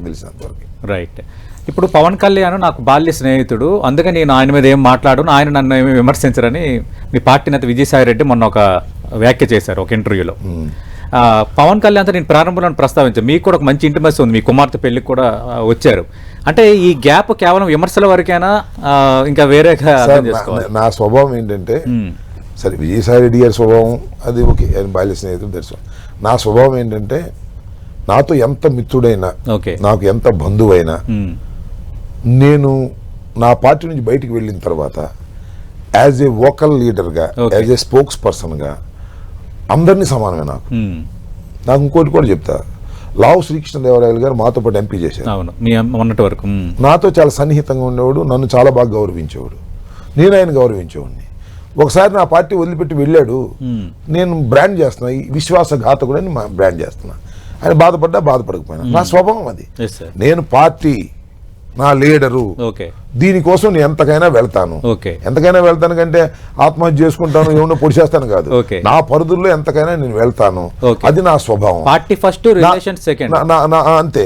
నాకు తెలిసినంత వరకు రైట్ ఇప్పుడు పవన్ కళ్యాణ్ నాకు బాల్య స్నేహితుడు. అందుకని నేను ఆయన మీద ఏం మాట్లాడును. ఆయన నన్ను ఏమి విమర్శించరని మీ పార్టీ నేత విజయసాయి రెడ్డి మొన్న ఒక వ్యాఖ్య చేశారు ఒక ఇంటర్వ్యూలో. ఆ, పవన్ కళ్యాణ్తో నేను ప్రారంభంలో ప్రస్తావించాను. మీకు కూడా ఒక మంచి ఇంటిమసీ ఉంది. మీ కుమార్తె పెళ్ళికి కూడా వచ్చారు. అంటే ఈ గ్యాప్ కేవలం విమర్శల వరకేనా? ఇంకా వేరేగా అర్థం నా- స్వభావం ఏంటంటే మ్మ్. సరే విజయసాయి రెడ్డి గారి స్వభావం అది ఓకే. బాల్య స్నేహితుడు తెలుసు నా స్వభావం ఏంటంటే నాతో ఎంత మిత్రుడైనా ఓకే నాకు ఎంత బంధువైనా. నేను నా పార్టీ నుంచి బయటికి వెళ్ళిన తర్వాత యాజ్ ఏ వోకల్ లీడర్గా. యాజ్ ఏ స్పోక్స్ పర్సన్గా అందరినీ సమానమే నాకు. నాకు ఇంకోటి కూడా చెప్తా లావు శ్రీకృష్ణదేవరాయలు గారు మాతో పాటు ఎంపీ చేశారు వరకు. నాతో చాలా సన్నిహితంగా ఉండేవాడు నన్ను చాలా బాగా గౌరవించేవాడు నేను ఆయన గౌరవించేవాడిని ఒకసారి నా పార్టీ వదిలిపెట్టి వెళ్ళాడు. నేను బ్రాండ్ చేస్తున్నా విశ్వాసఘాతకుడని మా బ్రాండ్ చేస్తున్నా ఆయన బాధపడ్డా బాధపడకపోయినా. నా స్వభావం అది. నేను పార్టీ నా లీడరు. దీనికోసం నేను ఎంతకైనా వెళ్తాను. ఎంతకైనా వెళ్తాను కంటే ఆత్మహత్య చేసుకుంటాను ఏమన్నా పొడి చేస్తాను కాదు. నా పరిధుల్లో ఎంతకైనా నేను వెళ్తాను. అది నా స్వభావం. Party first relation second. అంతే.